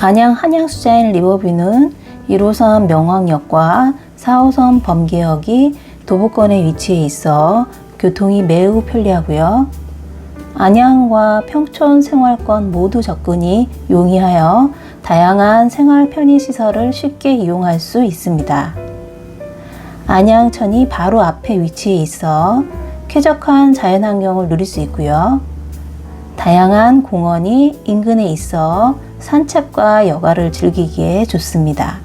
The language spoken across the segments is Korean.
안양 한양수자인 리버뷰는 1호선 명왕역과 4호선 범계역이 도보권에 위치해 있어 교통이 매우 편리하고요. 안양과 평촌 생활권 모두 접근이 용이하여 다양한 생활 편의 시설을 쉽게 이용할 수 있습니다. 안양천이 바로 앞에 위치해 있어 쾌적한 자연환경을 누릴 수 있고요. 다양한 공원이 인근에 있어 산책과 여가를 즐기기에 좋습니다.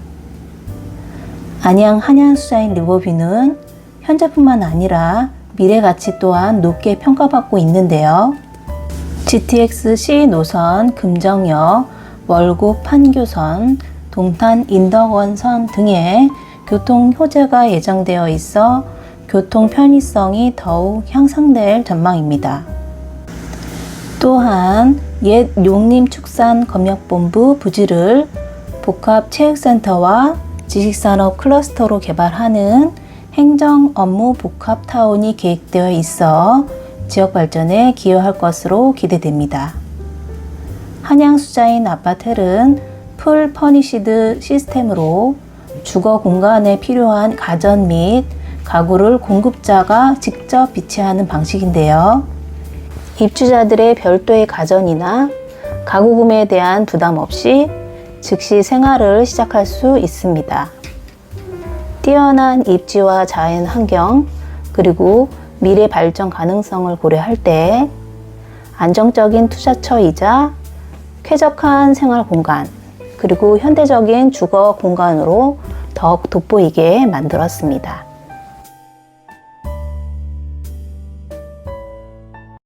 안양 한양수자인 리버뷰는 현재뿐만 아니라 미래 가치 또한 높게 평가받고 있는데요. GTX C 노선 금정역, 월곡 판교선, 동탄 인덕원선 등의 교통 효제가 예정되어 있어 교통 편의성이 더욱 향상될 전망입니다. 또한 옛 용림축산검역본부 부지를 복합체육센터와 지식산업 클러스터로 개발하는 행정 업무 복합타운이 계획되어 있어 지역 발전에 기여할 것으로 기대됩니다. 한양수자인 아파텔은 풀 퍼니시드 시스템으로 주거 공간에 필요한 가전 및 가구를 공급자가 직접 비치하는 방식인데요. 입주자들의 별도의 가전이나 가구 구매에 대한 부담 없이 즉시 생활을 시작할 수 있습니다. 뛰어난 입지와 자연 환경, 그리고 미래 발전 가능성을 고려할 때 안정적인 투자처이자 쾌적한 생활 공간, 그리고 현대적인 주거 공간으로 더욱 돋보이게 만들었습니다.